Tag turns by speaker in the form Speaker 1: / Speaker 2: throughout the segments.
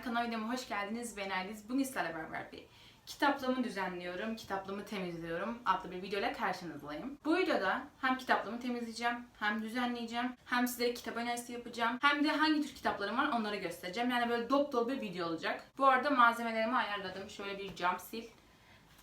Speaker 1: ben. Kanal videoma hoş geldiniz. Ben Erliz. Bugün sizlerle beraber bir kitaplığımı düzenliyorum, kitaplığımı temizliyorum adlı bir videoyla karşınızdayım. Bu videoda hem kitaplığımı temizleyeceğim, hem düzenleyeceğim, hem size kitap önerisi yapacağım, hem de hangi tür kitaplarım var onları göstereceğim. Yani böyle dop dolu bir video olacak. Bu arada malzemelerimi ayarladım. Şöyle bir cam sil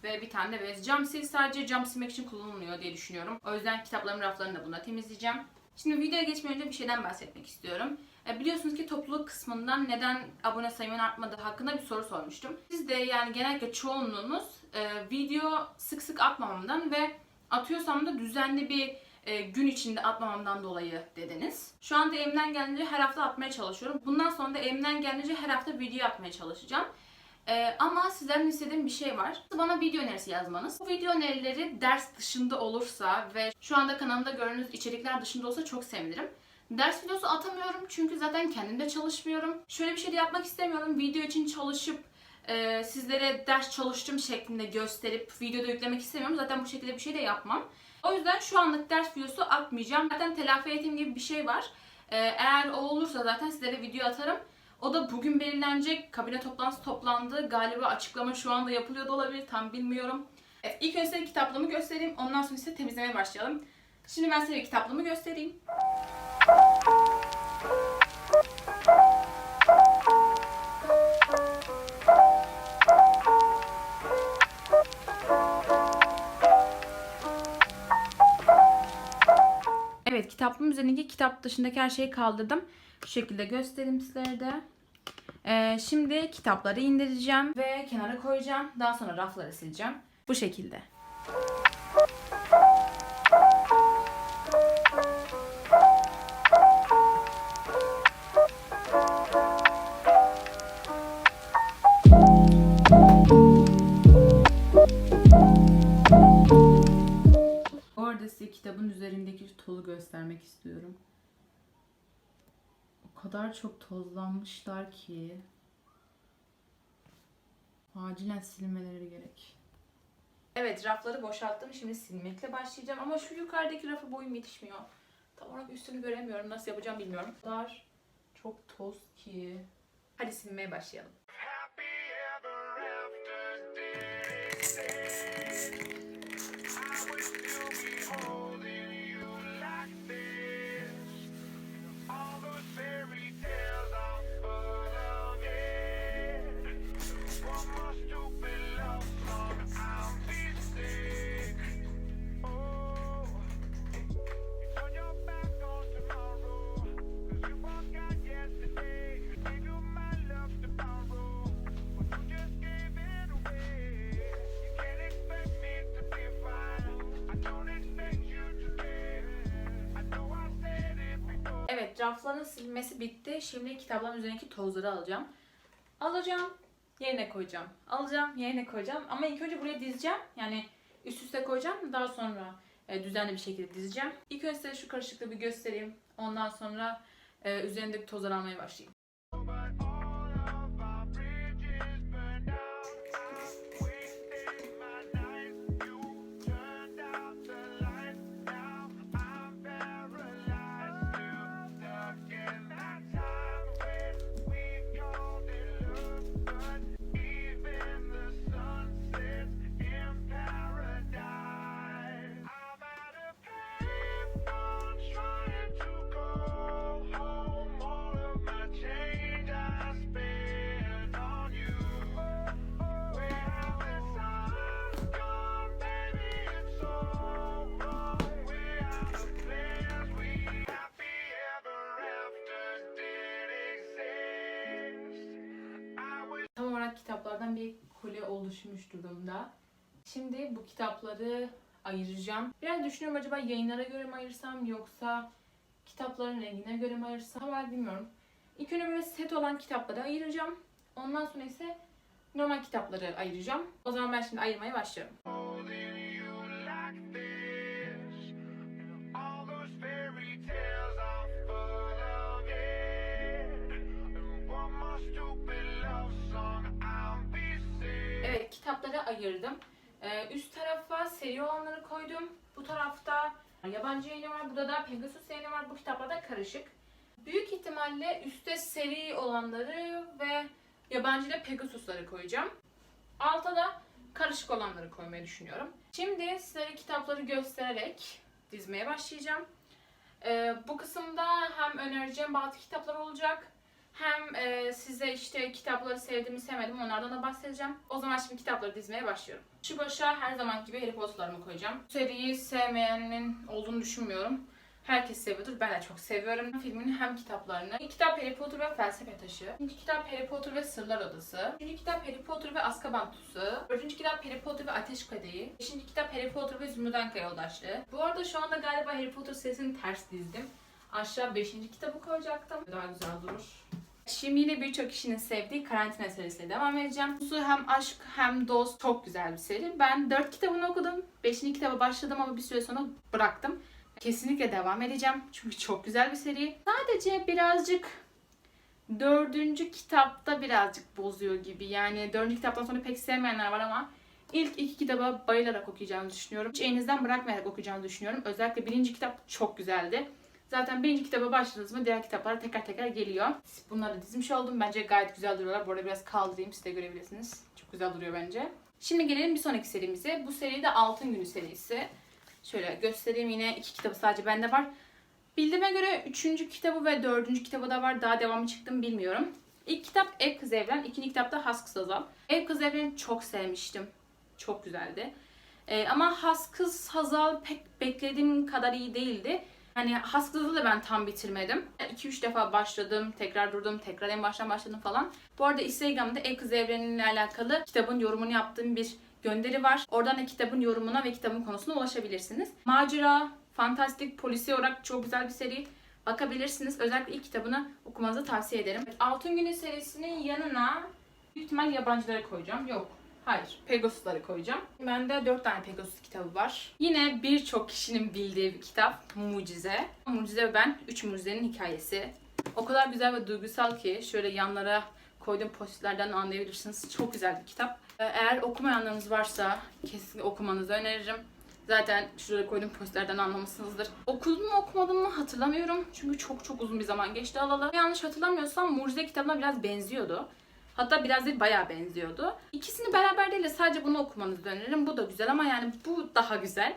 Speaker 1: ve bir tane de bez. Cam sil sadece cam silmek için kullanılmıyor diye düşünüyorum. O yüzden kitaplarımın raflarını da buna temizleyeceğim. Şimdi videoya geçmeden önce bir şeyden bahsetmek istiyorum. E, Biliyorsunuz ki topluluk kısmından neden abone sayımın artmadığı hakkında bir soru sormuştum. Siz de yani genellikle çoğunluğunuz e, video sık sık atmamamdan ve atıyorsam da düzenli bir e, gün içinde atmamamdan dolayı dediniz. Şu anda elimden geldiğince her hafta atmaya çalışıyorum. Bundan sonra da elimden geldiğince her hafta video atmaya çalışacağım. Ee, ama sizlerden istediğim bir şey var. Bana video önerisi yazmanız. Bu video önerileri ders dışında olursa ve şu anda kanalımda gördüğünüz içerikler dışında olsa çok sevinirim. Ders videosu atamıyorum çünkü zaten kendim de çalışmıyorum. Şöyle bir şey de yapmak istemiyorum. Video için çalışıp e, sizlere ders çalıştım şeklinde gösterip videoda yüklemek istemiyorum. Zaten bu şekilde bir şey de yapmam. O yüzden şu anlık ders videosu atmayacağım. Zaten telafi eğitim gibi bir şey var. Ee, eğer o olursa zaten sizlere video atarım. O da bugün belirlenecek. Kabine toplantısı toplandı. Galiba açıklama şu anda yapılıyor da olabilir. Tam bilmiyorum. Evet, ilk önce size kitaplığımı göstereyim. Ondan sonra size temizlemeye başlayalım. Şimdi ben size kitaplığımı göstereyim. Evet kitaplığım üzerindeki kitap dışındaki her şeyi kaldırdım. Şu şekilde göstereyim sizlere de. Ee, şimdi kitapları indireceğim ve kenara koyacağım. Daha sonra rafları sileceğim. Bu şekilde. Bu size kitabın üzerindeki tozu göstermek istiyorum. Kadar çok tozlanmışlar ki acilen silmeleri gerek. Evet rafları boşalttım. Şimdi silmekle başlayacağım ama şu yukarıdaki rafı boyum yetişmiyor. Tam olarak üstünü göremiyorum. Nasıl yapacağım bilmiyorum. O kadar çok toz ki. Hadi silmeye başlayalım. Rafların silmesi bitti. Şimdi kitapların üzerindeki tozları alacağım. Alacağım, yerine koyacağım. Alacağım, yerine koyacağım. Ama ilk önce buraya dizeceğim. Yani üst üste koyacağım. Daha sonra e, düzenli bir şekilde dizeceğim. İlk önce size şu karışıklığı bir göstereyim. Ondan sonra e, üzerindeki tozları almaya başlayayım. Oluşmuş durumda. Şimdi bu kitapları ayıracağım. Biraz düşünüyorum acaba yayınlara göre mi ayırsam yoksa kitapların rengine göre mi ayırsam ben bilmiyorum. İlk önce böyle set olan kitapları ayıracağım. Ondan sonra ise normal kitapları ayıracağım. O zaman ben şimdi ayırmaya başlıyorum. Evet kitapları ayırdım. Ee, üst tarafa seri olanları koydum. Bu tarafta yabancı yayını var. Burada da Pegasus yayını var. Bu kitaplar da karışık. Büyük ihtimalle üstte seri olanları ve Yabancı ile Pegasus'ları koyacağım. Alta da karışık olanları koymayı düşünüyorum. Şimdi sizlere kitapları göstererek dizmeye başlayacağım. Ee, bu kısımda hem önereceğim bazı kitaplar olacak. Hem e, size işte kitapları sevdiğimi sevmedim onlardan da bahsedeceğim. O zaman şimdi kitapları dizmeye başlıyorum. Şu başa her zaman gibi Harry Potter'larımı koyacağım. Bu seriyi sevmeyenin olduğunu düşünmüyorum. Herkes seviyordur. Ben de çok seviyorum. Filmin hem kitaplarını. İlk kitap Harry Potter ve Felsefe Taşı. İkinci kitap Harry Potter ve Sırlar Odası. Üçüncü kitap Harry Potter ve Azkaban Tutsu. Dördüncü kitap Harry Potter ve Ateş Kadehi. Beşinci kitap Harry Potter ve Zümrüt Anka Yoldaşlığı. Bu arada şu anda galiba Harry Potter serisini ters dizdim. Aşağı beşinci kitabı koyacaktım. Daha güzel durur. Şimdi yine birçok kişinin sevdiği Karantina serisiyle devam edeceğim. Bu hem aşk hem dost çok güzel bir seri. Ben 4 kitabını okudum. 5. kitaba başladım ama bir süre sonra bıraktım. Kesinlikle devam edeceğim. Çünkü çok güzel bir seri. Sadece birazcık dördüncü kitapta birazcık bozuyor gibi. Yani dördüncü kitaptan sonra pek sevmeyenler var ama ilk iki kitaba bayılarak okuyacağımı düşünüyorum. Hiç elinizden bırakmayarak okuyacağımı düşünüyorum. Özellikle birinci kitap çok güzeldi. Zaten birinci kitaba başladınız mı diğer kitaplar teker teker geliyor. Bunları dizmiş oldum. Bence gayet güzel duruyorlar. Bu arada biraz kaldırayım siz de görebilirsiniz. Çok güzel duruyor bence. Şimdi gelelim bir sonraki serimize. Bu seri de Altın Günü serisi. Şöyle göstereyim yine iki kitabı sadece bende var. Bildiğime göre üçüncü kitabı ve dördüncü kitabı da var. Daha devamı çıktı mı bilmiyorum. İlk kitap Ev Kız Evren, ikinci kitap da Has Kız Hazal. Ev Kız Evren'i çok sevmiştim. Çok güzeldi. Ee, ama Has Kız Hazal pek beklediğim kadar iyi değildi. Hani Has Kız Hazal'ı da ben tam bitirmedim. 2-3 defa başladım, tekrar durdum, tekrar en baştan başladım falan. Bu arada Instagram'da Ev Kız Evreni'yle alakalı kitabın yorumunu yaptığım bir gönderi var. Oradan da kitabın yorumuna ve kitabın konusuna ulaşabilirsiniz. Macera, fantastik, polisi olarak çok güzel bir seri. Bakabilirsiniz. Özellikle ilk kitabını okumanızı tavsiye ederim. Altın Günü serisinin yanına büyük ihtimal yabancıları koyacağım. Yok. Hayır. Pegasus'ları koyacağım. Bende 4 tane Pegasus kitabı var. Yine birçok kişinin bildiği bir kitap. Mucize. Mucize ve ben. Üç Mucize'nin hikayesi. O kadar güzel ve duygusal ki şöyle yanlara koyduğum postlerden anlayabilirsiniz. Çok güzel bir kitap. Ee, Eğer okumayanlarınız varsa kesinlikle okumanızı öneririm. Zaten şuraya koyduğum postlerden anlamışsınızdır. Okudum mu okumadım mı hatırlamıyorum. Çünkü çok çok uzun bir zaman geçti alalı. Yanlış hatırlamıyorsam Mucize kitabına biraz benziyordu. Hatta biraz değil bayağı benziyordu. İkisini beraber değil de sadece bunu okumanızı öneririm. Bu da güzel ama yani bu daha güzel.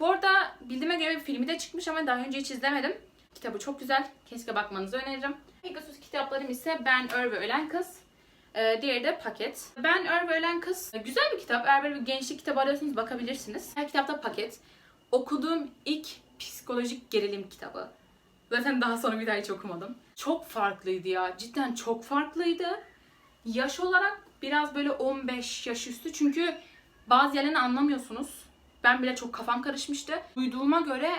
Speaker 1: Bu arada bildiğime göre filmi de çıkmış ama daha önce hiç izlemedim. Kitabı çok güzel. Keşke bakmanızı öneririm. Pegasus kitaplarım ise Ben, Ör ve Ölen Kız. Ee, diğeri de Paket. Ben, Ör ve Ölen Kız e, güzel bir kitap. Eğer böyle bir gençlik kitabı arıyorsanız bakabilirsiniz. Her kitapta Paket. Okuduğum ilk psikolojik gerilim kitabı. Zaten daha sonra bir daha hiç okumadım. Çok farklıydı ya. Cidden çok farklıydı. Yaş olarak biraz böyle 15 yaş üstü. Çünkü bazı yerlerini anlamıyorsunuz. Ben bile çok kafam karışmıştı. Duyduğuma göre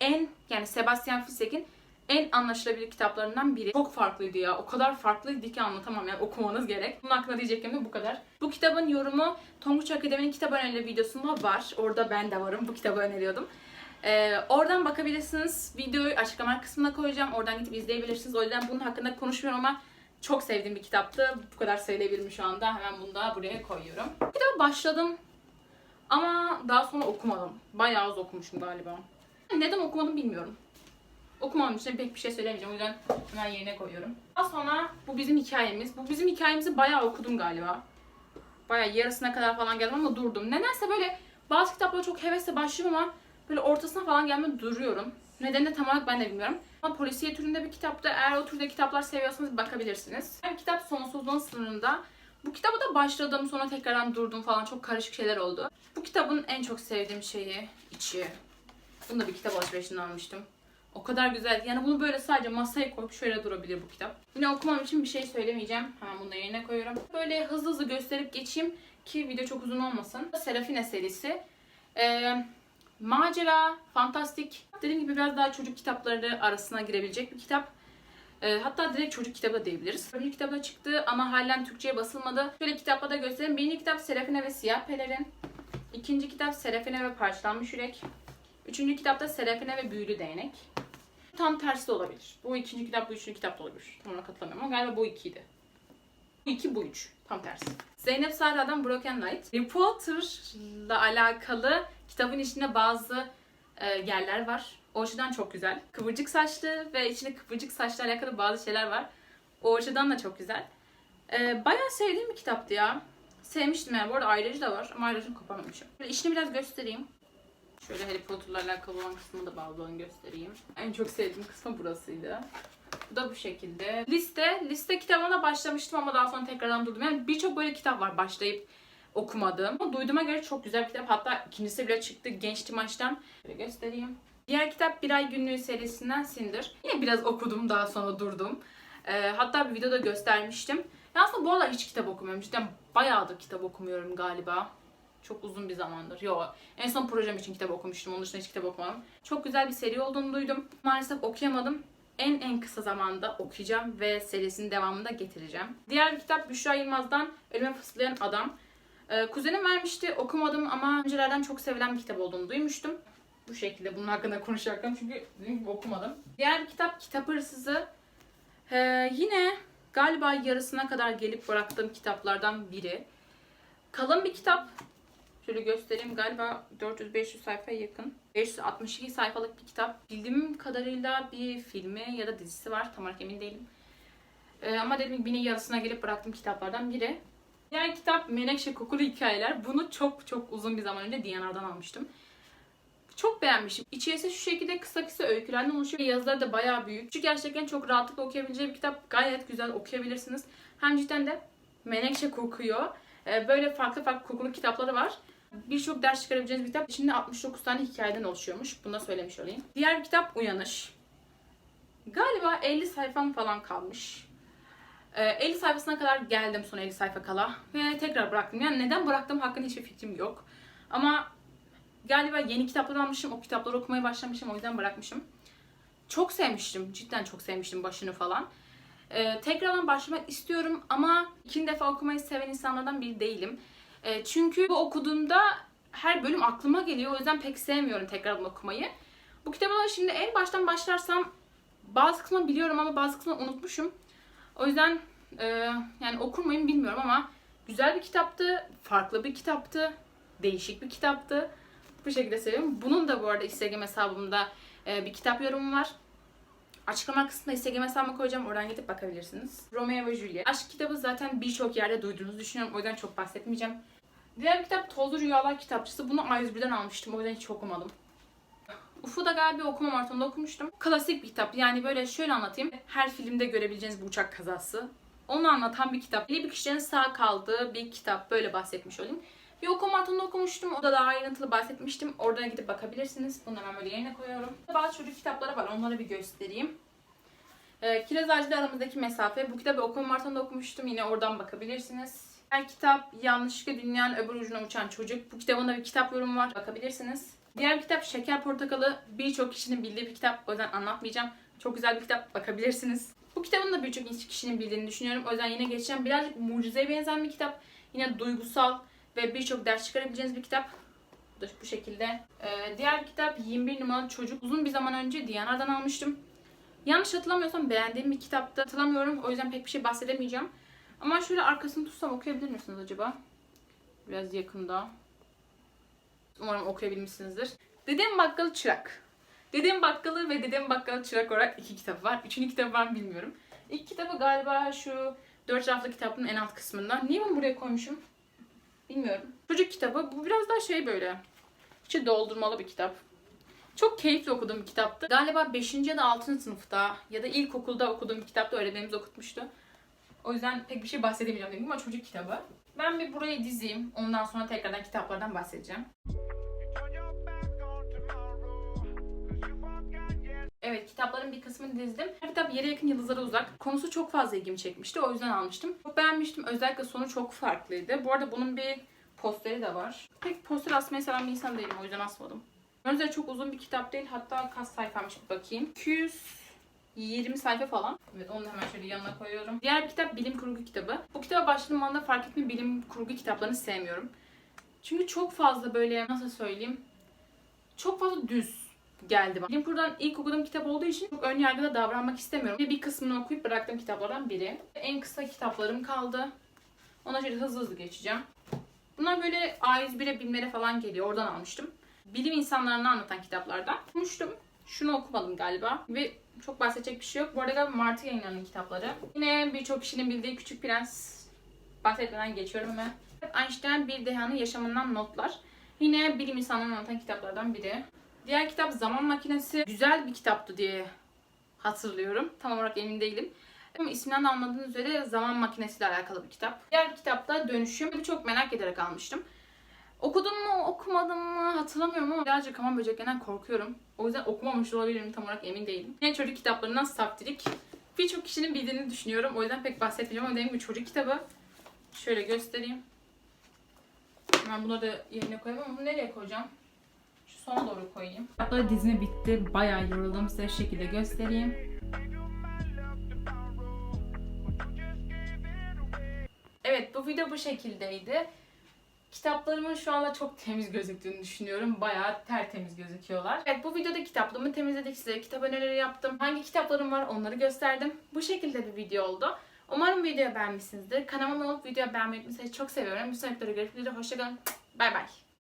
Speaker 1: en yani Sebastian Fisek'in en anlaşılabilir kitaplarından biri. Çok farklıydı ya. O kadar farklıydı ki anlatamam yani okumanız gerek. Bunun hakkında diyeceklerim de bu kadar. Bu kitabın yorumu Tonguç Akademi'nin kitap önerileri videosunda var. Orada ben de varım. Bu kitabı öneriyordum. Ee, oradan bakabilirsiniz. Videoyu açıklama kısmına koyacağım. Oradan gidip izleyebilirsiniz. O yüzden bunun hakkında konuşmuyorum ama çok sevdiğim bir kitaptı. Bu kadar söyleyebilirim şu anda. Hemen bunu da buraya koyuyorum. Kitaba başladım. Ama daha sonra okumadım. Bayağı az okumuşum galiba. Neden okumadım bilmiyorum. Okumam için pek bir şey söylemeyeceğim. O yüzden hemen yerine koyuyorum. Daha sonra bu bizim hikayemiz. Bu bizim hikayemizi bayağı okudum galiba. Bayağı yarısına kadar falan geldim ama durdum. Nedense böyle bazı kitaplara çok hevesle başlıyorum ama böyle ortasına falan gelme duruyorum. Nedenini tam olarak ben de bilmiyorum. Ama polisiye türünde bir kitapta eğer o türde kitaplar seviyorsanız bakabilirsiniz. Yani kitap sonsuzluğun sınırında. Bu kitaba da başladım sonra tekrardan durdum falan çok karışık şeyler oldu. Bu kitabın en çok sevdiğim şeyi içi. Bunu da bir kitap alışverişinden almıştım. O kadar güzel. Yani bunu böyle sadece masaya koyup şöyle durabilir bu kitap. Yine okumam için bir şey söylemeyeceğim. Hemen bunu da yerine koyuyorum. Böyle hızlı hızlı gösterip geçeyim ki video çok uzun olmasın. Serafine serisi. Ee, macera, fantastik. Dediğim gibi biraz daha çocuk kitapları arasına girebilecek bir kitap. Ee, hatta direkt çocuk kitabı da diyebiliriz. Bir kitap da çıktı ama halen Türkçe'ye basılmadı. Şöyle kitapla da göstereyim. Birinci kitap Serafine ve Siyah Pelerin. İkinci kitap Serafine ve Parçalanmış Yürek. Üçüncü kitapta Serafine ve Büyülü Değnek. Tam tersi de olabilir. Bu ikinci kitap, bu üçüncü kitap da olabilir. Ona katılamıyorum ama galiba bu ikiydi. Bu iki, bu üç. Tam tersi. Zeynep Sara'dan Broken Light. Harry Potter'la alakalı kitabın içinde bazı e, yerler var. O açıdan çok güzel. Kıvırcık saçlı ve içinde kıvırcık saçla alakalı bazı şeyler var. O açıdan da çok güzel. Ee, bayağı sevdiğim bir kitaptı ya. Sevmiştim yani. Bu arada ayrıcı da var ama ayrıcını kopamamışım. Böyle işini biraz göstereyim. Şöyle Harry Potter'la alakalı olan kısmını da bazılarını göstereyim. En çok sevdiğim kısmı burasıydı. Bu da bu şekilde. Liste, liste kitabına başlamıştım ama daha sonra tekrardan durdum. Yani birçok böyle kitap var başlayıp okumadığım. Ama duyduğuma göre çok güzel bir kitap. Hatta ikincisi bile çıktı genç Timaç'tan. Şöyle göstereyim. Diğer kitap Bir Ay Günlüğü serisinden Sindir. Yine biraz okudum daha sonra durdum. Ee, hatta bir videoda göstermiştim. Ya aslında bu aralar hiç kitap okumuyorum. Cidden bayağıdır kitap okumuyorum galiba. Çok uzun bir zamandır. Yo, en son projem için kitap okumuştum. Onun dışında hiç kitap okumadım. Çok güzel bir seri olduğunu duydum. Maalesef okuyamadım. En en kısa zamanda okuyacağım ve serisinin devamını da getireceğim. Diğer bir kitap Büşra Yılmaz'dan Ölüme Fısıldayan Adam. Ee, kuzenim vermişti. Okumadım ama öncelerden çok sevilen bir kitap olduğunu duymuştum. Bu şekilde bunun hakkında konuşacaktım çünkü dediğim gibi okumadım. Diğer bir kitap Kitap Hırsızı. Ee, yine galiba yarısına kadar gelip bıraktığım kitaplardan biri. Kalın bir kitap. Şöyle göstereyim. Galiba 400-500 sayfaya yakın. 562 sayfalık bir kitap. Bildiğim kadarıyla bir filmi ya da dizisi var. Tam olarak emin değilim. Ee, ama gibi yine yarısına gelip bıraktığım kitaplardan biri. Diğer kitap Menekşe Kokulu Hikayeler. Bunu çok çok uzun bir zaman önce Diyanar'dan almıştım. Çok beğenmişim. İçerisi şu şekilde kısa kısa öykülerden oluşuyor. Yazıları da bayağı büyük. Şu gerçekten çok rahatlıkla okuyabileceği bir kitap. Gayet güzel okuyabilirsiniz. Hem cidden de menekşe kokuyor. Ee, Böyle farklı farklı kokulu kitapları var. Birçok ders çıkarabileceğiniz bir kitap. Şimdi 69 tane hikayeden oluşuyormuş. Bunu da söylemiş olayım. Diğer bir kitap Uyanış. Galiba 50 sayfam falan kalmış. Ee, 50 sayfasına kadar geldim son 50 sayfa kala. Ve tekrar bıraktım. Yani neden bıraktım hakkında hiçbir fikrim yok. Ama galiba yeni kitaplar almışım. O kitapları okumaya başlamışım. O yüzden bırakmışım. Çok sevmiştim. Cidden çok sevmiştim başını falan. Ee, tekrardan başlamak istiyorum ama ikinci defa okumayı seven insanlardan biri değilim. Ee, çünkü bu okuduğumda her bölüm aklıma geliyor. O yüzden pek sevmiyorum tekrardan okumayı. Bu kitaba da şimdi en baştan başlarsam bazı kısmını biliyorum ama bazı kısmını unutmuşum. O yüzden e, yani okur muyum bilmiyorum ama güzel bir kitaptı, farklı bir kitaptı, değişik bir kitaptı. Bu şekilde seviyorum. Bunun da bu arada Instagram hesabımda e, bir kitap yorumu var. Açıklama kısmında Instagram hesabıma koyacağım. Oradan gidip bakabilirsiniz. Romeo ve Juliet. Aşk kitabı zaten birçok yerde duyduğunuzu düşünüyorum. O yüzden çok bahsetmeyeceğim. Diğer bir kitap Tozlu Rüyalar kitapçısı. Bunu A101'den almıştım. O yüzden hiç okumadım. Ufo da galiba okuma maratonunda okumuştum. Klasik bir kitap. Yani böyle şöyle anlatayım. Her filmde görebileceğiniz bu uçak kazası. Onu anlatan bir kitap. Bir kişinin sağ kaldığı bir kitap. Böyle bahsetmiş olayım. Bir okuma maratonunda okumuştum. Orada daha ayrıntılı bahsetmiştim. Oradan gidip bakabilirsiniz. Bunu hemen böyle yerine koyuyorum. Bazı çocuk kitapları var. Onları bir göstereyim. Ee, Kiraz Ağacı ile aramızdaki mesafe. Bu kitabı okuma maratonunda okumuştum. Yine oradan bakabilirsiniz. Diğer kitap Yanlışlıkla Dünyanın Öbür Ucuna Uçan Çocuk. Bu kitabın da bir kitap yorumu var. Bakabilirsiniz. Diğer bir kitap Şeker Portakalı. Birçok kişinin bildiği bir kitap. O yüzden anlatmayacağım. Çok güzel bir kitap. Bakabilirsiniz. Bu kitabın da birçok kişinin bildiğini düşünüyorum. O yüzden yine geçeceğim. Birazcık mucizeye benzeyen bir kitap. Yine duygusal ve birçok ders çıkarabileceğiniz bir kitap. Bu şekilde. Ee, diğer kitap 21 numaralı çocuk. Uzun bir zaman önce Diyanar'dan almıştım. Yanlış hatırlamıyorsam beğendiğim bir kitaptı. Hatırlamıyorum. O yüzden pek bir şey bahsedemeyeceğim. Ama şöyle arkasını tutsam okuyabilir misiniz acaba? Biraz yakında. Umarım okuyabilmişsinizdir. Dedem Bakkalı Çırak. Dedem Bakkalı ve Dedem Bakkalı Çırak olarak iki kitap var. Üçüncü kitabı var mı bilmiyorum. İlk kitabı galiba şu dört raflı kitabın en alt kısmında. Niye ben buraya koymuşum? Bilmiyorum. Çocuk kitabı. Bu biraz daha şey böyle. İçi doldurmalı bir kitap. Çok keyifli okuduğum bir kitaptı. Galiba 5. ya da 6. sınıfta ya da ilkokulda okuduğum bir kitapta öğretmenimiz okutmuştu. O yüzden pek bir şey bahsedemeyeceğim dedim ama çocuk kitabı. Ben bir burayı dizeyim. Ondan sonra tekrardan kitaplardan bahsedeceğim. Evet kitapların bir kısmını dizdim. Her kitap yere yakın yıldızlara uzak. Konusu çok fazla ilgimi çekmişti. O yüzden almıştım. Çok beğenmiştim. Özellikle sonu çok farklıydı. Bu arada bunun bir posteri de var. Pek poster asmayı seven bir insan değilim. O yüzden asmadım. Önce çok uzun bir kitap değil. Hatta kaç sayfaymış bir bakayım. 220 sayfa falan. Evet onu da hemen şöyle yanına koyuyorum. Diğer bir kitap bilim kurgu kitabı. Bu kitaba başladığım anda fark ettim bilim kurgu kitaplarını sevmiyorum. Çünkü çok fazla böyle nasıl söyleyeyim çok fazla düz geldi bana. Bilim kurgudan ilk okuduğum kitap olduğu için çok ön yargıda davranmak istemiyorum. Bir kısmını okuyup bıraktığım kitaplardan biri. En kısa kitaplarım kaldı. Ona şöyle hızlı hızlı geçeceğim. Bunlar böyle A101'e, BİM'lere falan geliyor. Oradan almıştım. Bilim insanlarını anlatan kitaplardan. Okumuştum. Şunu okumadım galiba. Ve çok bahsedecek bir şey yok. Bu arada galiba Mart'ı yayınlanan kitapları. Yine birçok kişinin bildiği Küçük Prens bahsetmeden geçiyorum hemen. Einstein bir dehanın yaşamından notlar. Yine bilim insanlarını anlatan kitaplardan biri. Diğer kitap Zaman Makinesi. Güzel bir kitaptı diye hatırlıyorum. Tam olarak emin değilim. Ama isminden de anladığınız üzere zaman makinesiyle alakalı bir kitap. Diğer kitap da Dönüşüm. Çok merak ederek almıştım. Okudum mu, okumadım mı hatırlamıyorum ama birazcık hamam böceklerinden korkuyorum. O yüzden okumamış olabilirim tam olarak emin değilim. Yine çocuk kitaplarından Saftirik. Birçok kişinin bildiğini düşünüyorum. O yüzden pek bahsetmeyeceğim ama dediğim gibi çocuk kitabı. Şöyle göstereyim. Hemen bunları yerine koyayım ama bunu nereye koyacağım? Sona doğru koyayım. Kitapları dizimi bitti. Bayağı yoruldum. Size şekilde göstereyim. Evet bu video bu şekildeydi. Kitaplarımın şu anda çok temiz gözüktüğünü düşünüyorum. Bayağı tertemiz gözüküyorlar. Evet bu videoda kitaplığımı temizledik. Size kitap önerileri yaptım. Hangi kitaplarım var onları gösterdim. Bu şekilde bir video oldu. Umarım videoyu beğenmişsinizdir. Kanalıma olup videoyu beğenmeyi unutmayın. Çok seviyorum. Bir sonraki videoda görüşmek üzere. Hoşçakalın. Bay bay.